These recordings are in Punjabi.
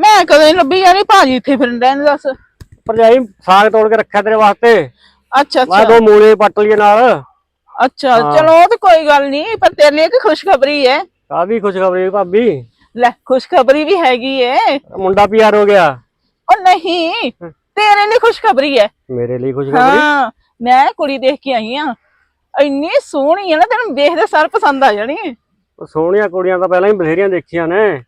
ਮੈਂ ਕਦੇ ਨੀ ਲੱਭੀ ਜਾਣੀ ਭਾਜੀ ਇੱਥੇ ਫਿਰਦੇ ਨੇ ਦੱਸ। ਭਰਜਾਈ ਸਾਗ ਤੋੜ ਕੇ ਰੱਖਿਆ ਤੇਰੇ ਵਾਸਤੇ। ਅੱਛਾ ਮੈਂ ਅੱਛਾ ਦੋ ਮੂਲੇ ਪੱਟ ਲਈਏ ਨਾਲ। ਅੱਛਾ ਚਲੋ ਉਹ ਤਾਂ ਕੋਈ ਗੱਲ ਨਹੀਂ ਪਰ ਤੇਰੇ ਲਈ ਇੱਕ ਖੁਸ਼ਖਬਰੀ ਹੈ ਕਾਹਦੀ ਖੁਸ਼ਖਬਰੀ ਭਾਬੀ। ਲੈ ਖੁਸ਼ਖਬਰੀ ਵੀ ਹੈਗੀ ਹੈ ਮੁੰਡਾ ਪਿਆਰ ਹੋ ਗਿਆ। ਉਹ ਨਹੀਂ ਤੇਰੇ ਲਈ ਖੁਸ਼ਖਬਰੀ ਹੈ ਮੇਰੇ ਲਈ ਖੁਸ਼ਖਬਰੀ? ਹਾਂ ਮੈਂ ਕੁੜੀ ਦੇਖ ਕੇ ਆਈ ਆ। ਇੰਨੀ ਸੋਹਣੀ ਹੈ ਨਾ ਤੈਨੂੰ ਵੇਖਦੇ ਸਾਰ ਪਸੰਦ ਆ ਜਾਣੀ। ਉਹ ਸੋਹਣੀਆਂ ਕੁੜੀਆਂ ਤਾਂ ਪਹਿਲਾਂ ਹੀ ਬਥੇਰੀਆਂ ਦੇਖੀਆਂ ਨੇ।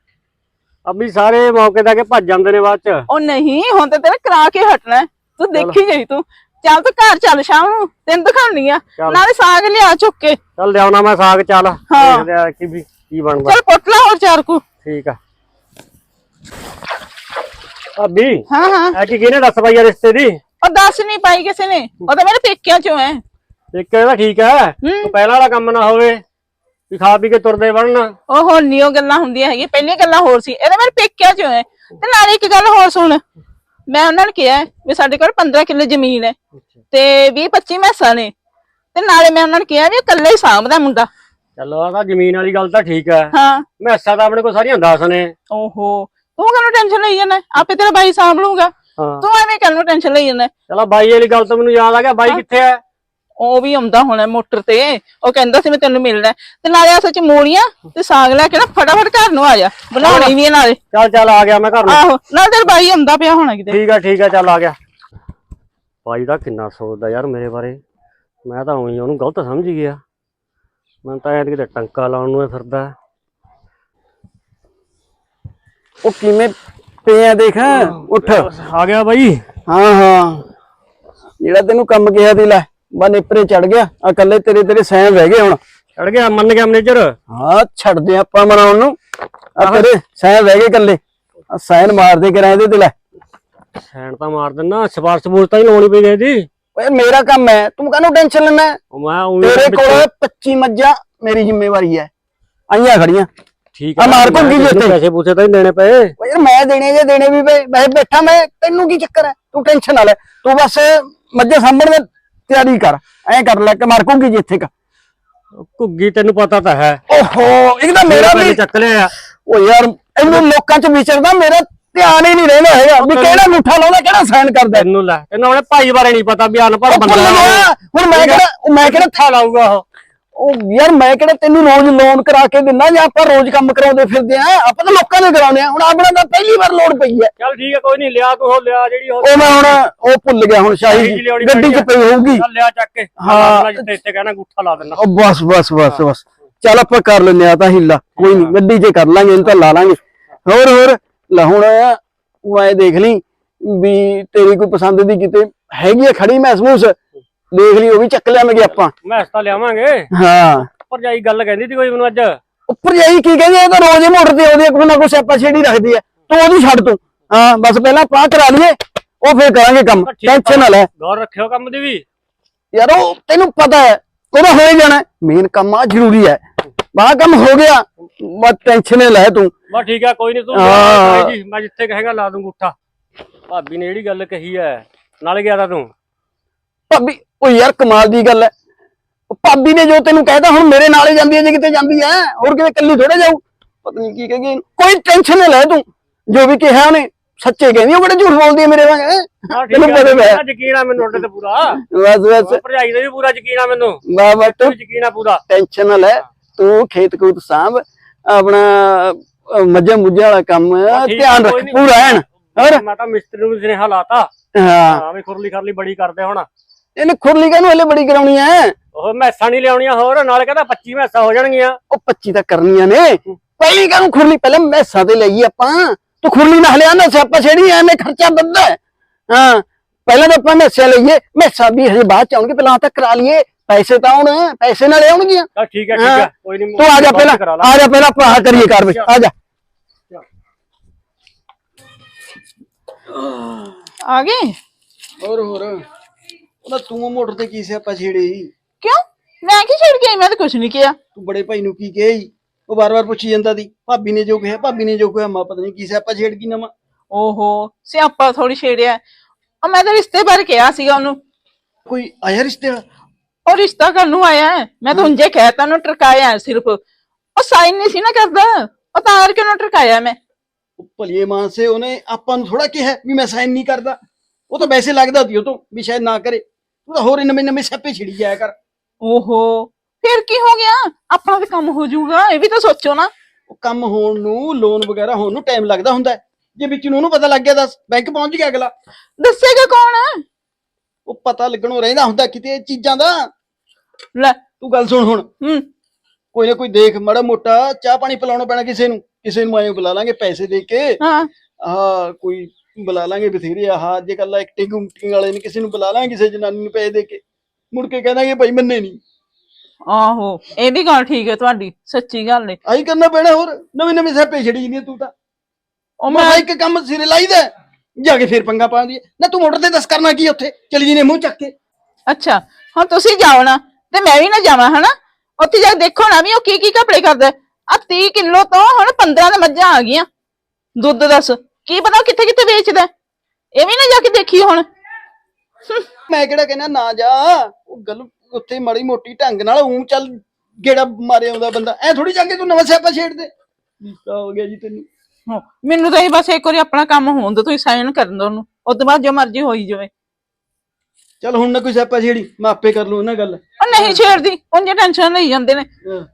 ਅਭੀ ਸਾਰੇ ਮੌਕੇ ਦਾ ਕੇ ਭੱਜ ਜਾਂਦੇ ਨੇ ਬਾਅਦ ਚ। ਉਹ ਨਹੀਂ ਹੁਣ ਤੇ ਤੇਰਾ ਕਰਾ ਕੇ ਹਟਣਾ ਹੈ। ਤੂੰ ਦੇਖੀ ਜਾਈ ਤੂੰ। ਚੱਲ ਤੂੰ ਘਰ ਚੱਲ ਸ਼ਾਮ ਨੂੰ ਤੈਨੂੰ ਦਿਖਾਉਣੀ ਆ ਚੱਲ। ਨਾਲੇ ਸਾਗ ਲਿਆ ਚੁੱਕ ਕੇ। ਚੱਲ ਲਿਆਉਣਾ ਮੈਂ ਸਾਗ ਚੱਲ। ਦੇਖਦੇ ਆ ਕੀ ਵੀ ਕੀ ਬਣਦਾ। ਚੱਲ ਪੁੱਟ ਲਾ ਹੋਰ ਚਾਰ ਕੂ। ਠੀਕ ਆ। ਭਾਬੀ ਹਾਂ ਹਾਂ। ਐ ਕੀ ਕਿਹਨੇ ਦੱਸ ਪਾਈ ਆ ਰਿਸ਼ਤੇ ਦੀ? ਉਹ ਦੱਸ ਨਹੀਂ ਪਾਈ ਕਿਸੇ ਨੇ। ਉਹ ਤਾਂ ਮੇਰੇ ਪੇਕਿਆਂ ਚੋਂ ਹੈ। ਇੱਕ ਇਹਦਾ ਠੀਕ ਹੂੰ। ਪਹਿਲਾਂ ਵਾਲਾ ਕੰਮ ਨਾ ਹੋਵੇ। ਵੀ ਖਾ ਪੀ ਕੇ ਤੁਰਦੇ ਬਣਨ ਉਹ ਉਹ ਗੱਲਾਂ ਹੁੰਦੀਆਂ ਹੈਗੀਆਂ ਪਹਿਲੀਆਂ ਗੱਲਾਂ ਹੋਰ ਸੀ ਇਹਦੇ ਮੇਰੇ ਪੇਕਿਆਂ ਚੋਂ ਹੈ ਤੇ ਨਾਲੇ ਇੱਕ ਗੱਲ ਹੋਰ ਸੁਣ ਮੈਂ ਉਹਨਾਂ ਨੂੰ ਕਿਹਾ ਵੀ ਸਾਡੇ ਕੋਲ 15 ਕਿੱਲੇ ਜ਼ਮੀਨ ਹੈ ਤੇ 20 25 ਮੈਸਾਂ ਨੇ। ਤੇ ਨਾਲੇ ਮੈਂ ਉਹਨਾਂ ਨੂੰ ਕਿਹਾ ਵੀ ਇਕੱਲੇ ਹੀ ਸਾਂਭਦਾ ਮੁੰਡਾ। ਚਲੋ ਆ ਤਾਂ ਜ਼ਮੀਨ ਵਾਲੀ ਗੱਲ ਤਾਂ ਠੀਕ ਹੈ। ਹਾਂ। ਮੈਸਾਂ ਤਾਂ ਆਪਣੇ ਕੋਲ ਸਾਰੀਆਂ 10 ਨੇ। ਓਹੋ ਤੂੰ ਕਾਹਨੂੰ ਟੈਨਸ਼ਨ ਲਈ ਜਾਂਦਾ? ਆਪੇ ਤੇਰਾ ਬਾਈ ਸਾਂਭ ਲੂਗਾ ਤੂੰ ਐਵੇਂ ਕਾਹਨੂੰ ਟੈਨਸ਼ਨ ਲਈ ਜਾਂਦਾ? ਚਲੋ ਬਾਈ ਵਾਲੀ ਗੱਲ ਤਾਂ ਮੈਨੂੰ ਯਾਦ ਆ ਗਿਆ ਬਾਈ ਕਿੱਥੇ ਹੈ? ਉਹ ਵੀ ਆਉਂਦਾ ਹੋਣਾ ਮੋਟਰ ਤੇ ਉਹ ਕਹਿੰਦਾ ਸੀ ਮੈਂ ਤੈਨੂੰ ਮਿਲਣਾ। ਤੇ ਨਾਲੇ ਅਸਲ ਚ ਮੂਲੀਆਂ ਤੇ ਸਾਗ ਲੈ ਕੇ ਨਾ ਫਟਾਫਟ ਘਰ ਨੂੰ ਆ ਜਾ। ਬਣਾਉਣੀ ਵੀ ਹੈ ਨਾਲੇ। ਚੱਲ ਚੱਲ ਆ ਗਿਆ ਮੈਂ ਘਰ ਨੂੰ। ਆਹੋ ਨਾਲ ਤੇਰਾ ਬਾਈ ਆਉਂਦਾ ਪਿਆ ਹੋਣਾ ਕਿਤੇ। ਠੀਕ ਆ ਠੀਕ ਆ ਚੱਲ ਆ ਗਿਆ। ਬਾਈ ਦਾ ਕਿੰਨਾ ਸੋਚਦਾ ਯਾਰ ਮੇਰੇ ਬਾਰੇ। ਮੈਂ ਤਾਂ ਉਹੀ ਉਹਨੂੰ ਗਲਤ ਸਮਝ ਗਿਆ। ਮੈਂ ਤਾਂ ਐਂ ਕਿਤੇ ਟੰਕਾ ਲਾਉਣ ਨੂੰ ਹੀ ਫਿਰਦਾ ਉਹ ਕਿਵੇਂ ਪਏ ਆ ਦੇਖ ਉੱਠ। ਆ ਗਿਆ ਬਾਈ। ਹਾਂ ਹਾਂ। ਜਿਹੜਾ ਤੈਨੂੰ ਕੰਮ ਕਿਹਾ ਦੀ ਲੈ। ਬਾ ਨੇਪਰੇ ਚੜ ਗਿਆ। ਆ ਕੱਲੇ ਤੇਰੇ ਤੇਰੇ ਸੈਮ ਰਹਿ ਗਏ ਹੁਣ। ਚੜ ਗਿਆ ਮੰਨ ਗਿਆ ਮੈਨੇਜਰ? ਹਾਂ ਛੱਡਦੇ ਆਪਾਂ ਮਨਾਉਣ ਨੂੰ। ਆ ਤੇਰੇ ਸੈਮ ਰਹਿ ਗਏ ਕੱਲੇ ਆ ਸੈਨ ਮਾਰਦੇ ਕਰਾਂ ਇਹਦੇ ਤੇ ਲੈ। ਸੈਣ ਤਾਂ ਮਾਰ ਦਿੰਨਾ ਸਪਾਰਸ਼ ਸਪੂਰਸ਼ ਤਾਂ ਹੀ ਲਾਉਣੀ ਪਈ ਇਹਦੀ। ਓਏ ਮੇਰਾ ਕੰਮ ਹੈ। ਤੂੰ ਕਾਹਨੂੰ ਟੈਨਸ਼ਨ ਲੈਣਾ ਉਹ ਮੈਂ ਊਂ ਤੇਰੇ ਕੋਲ 25 ਮੱਝਾਂ ਮੇਰੀ ਜ਼ਿੰਮੇਵਾਰੀ ਹੈ। ਆਈਆਂ ਖੜੀਆਂ। ਠੀਕ ਆ ਮਾਰ ਮੈਂ ਜਿੱਤੇ। ਪੈਸੇ ਪੂਸੇ ਤਾਂ ਹੀ ਦੇਣੇ ਪਏ। ਓਏ ਯਾਰ ਮੈਂ ਦੇਣੇ ਜੇ ਦੇਣੇ ਵੀ ਪਏ ਮੈਂ ਬੈਠਾ ਮੈਂ ਤੈਨੂੰ ਕੀ ਚੱਕਰ ਹੈ? ਤੂੰ ਟੈਨਸ਼ਨ ਨਾ ਲੈ। ਤੂੰ ਬਸ ਮੱਝਾਂ ਸਾਂਭਣ ਦੀ ਤਿਆਰੀ ਕਰ ਐਂ ਕਰ ਲੈ ਕਿ ਮਾਰ ਘੁੰਗੀ ਜਿੱਥੇ ਕ ਘੁੱਗੀ ਤੈਨੂੰ ਪਤਾ ਤਾਂ ਹੈ। ਓਹੋ ਤਾਂ ਮੇਰਾ ਵੀ ਚੱਕ ਲਿਆ। ਓ ਯਾਰ ਇਹਨੂੰ ਲੋਕਾਂ 'ਚ ਵਿਚਰਦਾ ਮੇਰਾ ਧਿਆਨ ਹੀ ਨਹੀਂ ਰਹਿੰਦਾ ਹੈਗਾ। ਵੀ ਕਿਹੜਾ ਅੰਗੂਠਾ ਲਾਉਂਦਾ ਕਿਹੜਾ ਸਾਈਨ ਕਰਦਾ? ਤੈਨੂੰ ਲੈ ਤੈਨੂੰ ਆਪਣੇ ਭਾਈ ਬਾਰੇ ਨਹੀਂ ਪਤਾ ਵੀ ਅਨਪੜ੍ਹ ਬੰਦਾ ਹੁਣ ਮੈਂ ਕਿਹੜਾ ਮੈਂ ਕਿਹੜਾ ਥਾ ਲਾਊਗਾ ਉਹ? ਉਹ ਯਾਰ ਮੈਂ ਕਿਹੜਾ ਤੈਨੂੰ ਰੋਜ਼ ਲੋਨ ਕਰਾ ਕੇ ਦਿੰਦਾ ਜਾਂ ਆਪਾਂ ਰੋਜ਼ ਕੰਮ ਕਰਾਉਂਦੇ ਫਿਰਦੇ ਆ? ਆਪਾਂ ਤਾਂ ਲੋਕਾਂ ਦੇ ਕਰਾਉਂਦੇ ਆ। ਹੁਣ ਆਪਣਾ ਤਾਂ ਪਹਿਲੀ ਵਾਰ ਲੋੜ ਪਈ ਹੈ। ਚੱਲ ਠੀਕ ਹੈ ਕੋਈ ਨਹੀਂ ਲਿਆ ਤੂੰ ਉਹ ਲਿਆ ਜਿਹੜੀ ਉਹ ਉਹ ਮੈਂ ਹੁਣ ਉਹ ਭੁੱਲ ਗਿਆ ਹੁਣ ਸ਼ਾਹੀ। ਗੱਡੀ 'ਚ ਪਈ ਹੋਊਗੀ। ਚੱਲ ਲਿਆ ਚੱਕ ਕੇ। ਹਾਂ। ਹਾਂ ਜਿੱਤੇ ਇੱਥੇ ਕਹਿਣਾ ਗੁੱਠਾ ਲਾ ਦੇਣਾ ਉਹ ਬਸ ਬਸ ਬਸ ਬਸ। ਚੱਲ ਆਪਾਂ ਕਰ ਲੈਨੇ ਆ ਤਾਂ ਹਿੱਲਾ ਕੋਈ ਨਹੀਂ ਗੱਡੀ 'ਚ ਕਰ ਲਾਂਗੇ ਇਹਨੂੰ ਤਾਂ ਲਾ ਲਾਂਗੇ। ਹੋਰ ਹੋਰ। ਲੈ ਹੁਣ ਉਹ ਐ ਦੇਖ ਲਈ ਵੀ ਤੇਰੀ ਕੋਈ ਪਸੰਦ ਦੀ ਕਿਤੇ ਹੈਗੀ ਆ ਖੜੀ ਮਹਿਸੂਸ? ਦੇਖ ਲਈ ਉਹ ਵੀ ਚੱਕ ਲਿਆਵਾਂਗੇ ਆਪਾਂ। ਮੈਂ ਤਾਂ ਲਿਆਵਾਂਗੇ। ਹਾਂ। ਭਰਜਾਈ ਗੱਲ ਕਹਿੰਦੀ ਸੀ ਕੋਈ ਮੈਨੂੰ ਅੱਜ। ਉੱਪਰ ਜਾਈ ਕੀ ਕਹਿੰਦੀ ਇਹ ਤਾਂ ਰੋਜ਼ ਹੀ ਮੋਟਰ ਤੇ ਆਉਂਦੀ ਆ ਕੋਈ ਨਾ ਕੋਈ ਸਿਆਪਾ ਛੇੜੀ ਰੱਖਦੀ ਆ। ਤੂੰ ਉਹਦੀ ਛੱਡ ਤੂੰ। ਹਾਂ ਬਸ ਪਹਿਲਾਂ ਪਾਹ ਕਰਾ ਲਈਏ ਉਹ ਫੇਰ ਕਰਾਂਗੇ ਕੰਮ। ਠੀਕ ਆ। ਟੈਨਸ਼ਨ ਨਾ ਲੈ। ਗੌਰ ਰੱਖਿਓ ਕੰਮ ਦੀ ਵੀ। ਯਾਰ ਉਹ ਤੈਨੂੰ ਪਤਾ ਹੈ ਉਹਦਾ ਹੋ ਹੀ ਜਾਣਾ। ਮੇਨ ਕੰਮ ਆ ਜ਼ਰੂਰੀ ਹੈ। ਬਾਹ ਕੰਮ ਹੋ ਗਿਆ। ਬਸ ਟੈਨਸ਼ਨ ਲੈ ਤੂੰ। ਬਸ ਠੀਕ ਆ ਕੋਈ ਨਹੀਂ ਤੂੰ ਹਾਂ। ਲਿਆ ਜੀ। ਮੈਂ ਜਿੱਥੇ ਕਹੇਗਾ ਲਾ ਦੂੰ ਗੁੱਠਾ ਭਾਬੀ ਨੇ ਜਿਹੜੀ ਗੱਲ ਕਹੀ ਐ ਨਾਲ ਗਿਆ ਤਾਂ ਤੂੰ। ਭਾਬੀ ਉਹ ਯਾਰ ਕਮਾਲ ਦੀ ਗੱਲ ਹੈ ਉਹ ਭਾਬੀ ਨੇ ਜੋ ਤੈਨੂੰ ਕਹਿਤਾ ਹੁਣ ਮੇਰੇ ਨਾਲ ਹੀ ਜਾਂਦੀ ਹੈ ਜੇ ਕਿਤੇ ਜਾਂਦੀ ਹੈ ਹੋਰ ਕਿਤੇ ਇਕੱਲੀ ਥੋੜੇ ਜਾਊ। ਪਤਾ ਨਹੀਂ ਕੀ ਕਹੇਗੀ ਕੋਈ ਟੈਨਸ਼ਨ ਨਾ ਲੈ ਤੂੰ। ਜੋ ਵੀ ਕਿਹਾ ਉਹਨੇ ਸੱਚੇ ਕਹਿੰਦੀ ਉਹ ਕਿਹੜੇ ਝੂਠ ਬੋਲਦੀ ਹੈ ਮੇਰੇ ਵਾਂਗ ਤੈਨੂੰ ਪਤਾ ਹੈ। ਯਕੀਨ ਆ ਮੈਨੂੰ ਤੁਹਾਡੇ ਤੇ ਪੂਰਾ। ਬਸ ਬਸ। ਭਰਜਾਈ ਦਾ ਵੀ ਪੂਰਾ ਯਕੀਨ ਆ ਮੈਨੂੰ। ਬਾਬਾ ਤੂੰ ਤੈਨੂੰ ਯਕੀਨ ਆ ਪੂਰਾ। ਟੈਨਸ਼ਨ ਨਾ ਲੈ। ਤੂੰ ਖੇਤ ਖੂਤ ਸਾਂਭ। ਆਪਣਾ ਮੱਝਾਂ ਮੁੱਝਾਂ ਵਾਲਾ ਕੰਮ ਧਿਆਨ ਰੱਖ। ਪੂਰਾ ਐਨ ਹੋਰ। ਮੈਂ ਤਾਂ ਮਿਸਤਰੀ ਨੂੰ ਸੁਨੇਹਾ ਲਾਤਾ। ਹਾਂ ਵੀ ਖੁਰਲੀ ਖਰਲੀ ਬੜੀ ਕਰਦੇ ਹੁਣ। ਇਹਨੇ ਖੁਰਲੀ ਕਾਹਨੂੰ ਹਲੇ ਬੜੀ ਕਰਾਉਣੀ ਐ? ਉਹ ਮੈਸਾਂ ਨਹੀਂ ਲਿਆਉਣੀਆਂ ਹੋਰ ਨਾਲ ਕਹਿੰਦਾ 25 ਮੈਸਾਂ ਹੋ ਜਾਣਗੀਆਂ। ਉਹ 25 ਤਾਂ ਕਰਨੀਆਂ ਨੇ। ਪਹਿਲੀ ਕਾਹਨੂੰ ਖੁਰਲੀ? ਪਹਿਲਾਂ ਮੈਸਾਂ ਤੇ ਲਈ ਆਪਾਂ। ਤੂੰ ਖੁਰਲੀ ਨਾ ਹਲਿਆ ਨਾ ਸਿਆਪਾ ਛੇੜੀ ਐਵੇਂ ਖਰਚਾ ਵੱਧਦਾ ਹੈ। ਪਹਿਲਾਂ ਤਾਂ ਆਪਾਂ ਮੈਸਾਂ ਲਈਏ। ਮੈਸਾਂ ਵੀ ਹਜੇ ਬਾਅਦ ਚ ਆਉਣਗੇ ਪਹਿਲਾਂ ਤਾਂ ਕਰਾ ਲਈਏ। ਪੈਸੇ ਤਾਂ ਆਉਣ ਪੈਸੇ ਨਾਲ ਆਉਣਗੀਆਂ। ਚੱਲ ਠੀਕ ਹੈ ਠੀਕ ਹਾਂ। ਕੋਈ ਨਹੀਂ ਤੂੰ ਆ ਜਾ ਪਹਿਲਾਂ ਆ ਜਾ ਪਹਿਲਾਂ ਆਪਾਂ ਆਹ ਕਰੀਏ ਕਾਰਵਾਈ ਆ ਜਾ। ਆ ਗਏ? ਹੋਰ ਹੋਰ। ਉਹਦਾ ਤੂੰ ਮੋਟਰ ਤੇ ਕੀ ਸਿਆਪਾ ਛੇੜੀ ਕਿਉਂ? ਮੈਂ ਕੀ ਛੇੜ ਗਈ ਮੈਂ ਤਾਂ ਕੁਝ ਨਹੀਂ ਕਿਹਾ। ਤੂੰ ਬੜੇ ਭਾਈ ਨੂੰ ਕੀ ਕਹੀ ਉਹ ਵਾਰ-ਵਾਰ ਪੁੱਛੀ ਜਾਂਦਾ ਦੀ ਭਾਬੀ ਨੇ ਜੋ ਕਿਹਾ ਭਾਬੀ ਨੇ ਜੋ ਕਿਹਾ ਮੈਂ ਪਤਾ ਨਹੀਂ ਕੀ ਸਿਆਪਾ ਛੇੜ ਕੀ ਨਵਾਂ? ਓਹੋ ਸਿਆਪਾ ਥੋੜੀ ਛੇੜਿਆ। ਉਹ ਮੈਂ ਤਾਂ ਰਿਸ਼ਤੇ ਬਾਰੇ ਕਿਹਾ ਸੀਗਾ ਉਹਨੂੰ। ਕੋਈ ਆਇਆ ਰਿਸ਼ਤੇ ਉਹ ਰਿਸ਼ਤਾ ਕਰਨ ਨੂੰ ਆਇਆ ਹੈ। ਮੈਂ ਤਾਂ ਉਂਝੇ ਕਹਿਤਾ ਉਹਨੂੰ ਟਰਕਾਇਆ ਹੈ ਸਿਰਫ। ਉਹ ਸਾਈਨ ਨਹੀਂ ਸੀ ਨਾ ਕਰਦਾ। ਉਹ ਤਾਂ ਕਰਕੇ ਉਹਨੂੰ ਟਰਕਾਇਆ ਮੈਂ? ਭਲੀਏ ਮਾਨਸੇ ਉਹਨੇ ਆਪਾਂ ਨੂੰ ਥੋੜਾ ਕਿਹਾ ਵੀ ਮੈਂ ਸਾਈਨ ਨਹੀਂ ਕਰਦਾ। ਉਹ ਤਾਂ ਵੈਸੇ ਲੱਗਦਾ ਸੀ ਉਹ ਤੋਂ ਵੀ ਸ਼ਾਇਦ ਨਾ ਕਰੇ। ਤੂੰ ਤਾਂ ਹੋਰ ਨਵੇਂ ਨਵੇਂ ਛੱਪੇ ਛਿੜੀ ਜਾਇਆ ਕਰ। ਓਹੋ ਫਿਰ ਕੀ ਹੋ ਗਿਆ? ਆਪਣਾ ਵੀ ਕੰਮ ਹੋ ਜਾਊਗਾ ਇਹ ਵੀ ਤਾਂ ਸੋਚੋ ਨਾ। ਉਹ ਕੰਮ ਹੋਣ ਨੂੰ ਲੋਨ ਵਗੈਰਾ ਹੋਣ ਨੂੰ ਟਾਈਮ ਲੱਗਦਾ ਹੁੰਦਾ। ਹੈ। ਜੇ ਵਿੱਚ ਨੂੰ ਉਹਨੂੰ ਪਤਾ ਲੱਗ ਗਿਆ ਦੱਸ ਬੈਂਕ ਪਹੁੰਚ ਗਿਆ ਅਗਲਾ। ਦੱਸੇਗਾ ਕੌਣ? ਉਹ ਪਤਾ ਲੱਗਣੋਂ ਰਹਿੰਦਾ ਹੁੰਦਾ ਕਿਤੇ ਇਹ ਚੀਜ਼ਾਂ ਦਾ। ਲੈ। ਤੂੰ ਗੱਲ ਸੁਣ ਹੁਣ। ਹੂੰ। ਕੋਈ ਨਾ ਕੋਈ ਦੇਖ ਮਾੜਾ ਮੋਟਾ ਚਾਹ ਪਾਣੀ ਪਿਲਾਉਣਾ ਪੈਣਾ ਕਿਸੇ ਨੂੰ। ਕਿਸੇ ਨੂੰ ਆਏ ਬੁਲਾ ਲਾਂਗੇ ਪੈਸੇ ਦੇ ਕੇ। ਹਾਂ। ਆਹ ਕੋਈ ਬੁਲਾ ਲਾਂਗੇ ਬਥੇਰੇ ਆਹ ਅੱਜ ਕੱਲ ਐਕਟਿੰਗ ਉਕਟਿੰਗ ਵਾਲੇ ਨੇ ਕਿਸੇ ਨੂੰ ਬੁਲਾ ਲਾਂਗੇ ਕਿਸੇ ਜਨਾਨੀ ਨੂੰ ਪੈਸੇ ਦੇ ਕੇ। ਮੁੜ ਕੇ ਕਹਿੰਦਾਗੇ ਭਾਈ ਮੰਨੇ ਨਹੀਂ। ਆਹੋ ਇਹ ਵੀ ਗੱਲ ਠੀਕ ਹੈ ਤੁਹਾਡੀ ਸੱਚੀ ਗੱਲ ਹੈ ਆਹੀ ਕਰਨਾ ਪੈਣਾ ਹੋਰ ਨਵੇਂ ਨਵੇਂ ਸੱਪੇ ਛੜੀ ਜਾਂਦੀ ਤੂੰ ਤਾਂ। ਉਹ ਮੈਂ ਇੱਕ ਕੰਮ ਸਿਰੇ ਲਾਈਦਾ ਹੈ, ਜਾ ਕੇ ਫੇਰ ਪੰਗਾ ਪਾਉਂਦੀ ਹੈ ਨਾ ਤੂੰ ਮੋਟਰ ਤੇ ਦੱਸ ਕਰਨਾ ਕੀ ਉੱਥੇ ਚਲੀ ਜੀ ਨੇ ਮੂੰਹ ਚੱਕ ਕੇ। ਅੱਛਾ ਹੁਣ ਤੁਸੀਂ ਜਾਓ ਨਾ ਤੇ ਮੈਂ ਵੀ ਨਾ ਜਾਵਾਂ ਹਨਾ? ਉੱਥੇ ਜਾ ਕੇ ਦੇਖੋ ਨਾ ਵੀ ਉਹ ਕੀ ਕੀ ਕੱਪੜੇ ਕਰਦਾ। ਆ 30 ਕਿਲੋ ਤੋਂ ਹੁਣ 15 ਦੇ ਮੱਝਾਂ ਆ ਗਈਆਂ। ਦੁੱਧ ਦੱਸ। ਕੀ ਪਤਾ ਉਹ ਕਿੱਥੇ ਕਿੱਥੇ ਵੇਚਦਾ ਇਹ ਵੀ ਨਾ ਜਾ ਕੇ ਦੇਖੀ ਹੁਣ। ਮੈਂ ਕਿਹੜਾ ਕਹਿੰਦਾ ਨਾ ਜਾ। ਉਹ ਗੱਲ ਉੱਥੇ ਮਾੜੀ ਮੋਟੀ ਢੰਗ ਨਾਲ ਉਂ ਚੱਲ ਗੇੜਾ ਮਾਰੇ ਆਉਂਦਾ ਬੰਦਾ। ਐ ਥੋੜੀ ਜਾ ਕੇ ਤੂੰ ਨਵਾਂ ਸਿਆਪਾ ਛੇੜ ਦੇ ਲੀਤਾ ਹੋ ਗਿਆ ਜੀ ਤੈਨੂੰ। ਹਾਂ, ਮੈਨੂੰ ਤਾਂ ਇਹ ਬਸ ਇੱਕ ਵਾਰੀ ਆਪਣਾ ਕੰਮ ਹੋਣ ਦੋ ਤੁਸੀਂ ਸਾਈਨ ਕਰਨ ਦੋ ਉਹਨੂੰ। ਉਸ ਤੋਂ ਬਾਅਦ ਜੋ ਮਰਜ਼ੀ ਹੋਈ ਜਾਵੇ। ਚੱਲ ਹੁਣ ਨਾ ਕੋਈ ਸਿਆਪਾ ਛੇੜੀ ਮੈਂ ਆਪੇ ਕਰ ਲੂ ਉਹਨਾਂ ਗੱਲ। ਉਹ ਨਹੀਂ ਛੇੜਦੀ ਜੇ ਟੈਨਸ਼ਨ ਲਈ ਜਾਂਦੇ ਨੇ। ਹਾਂ।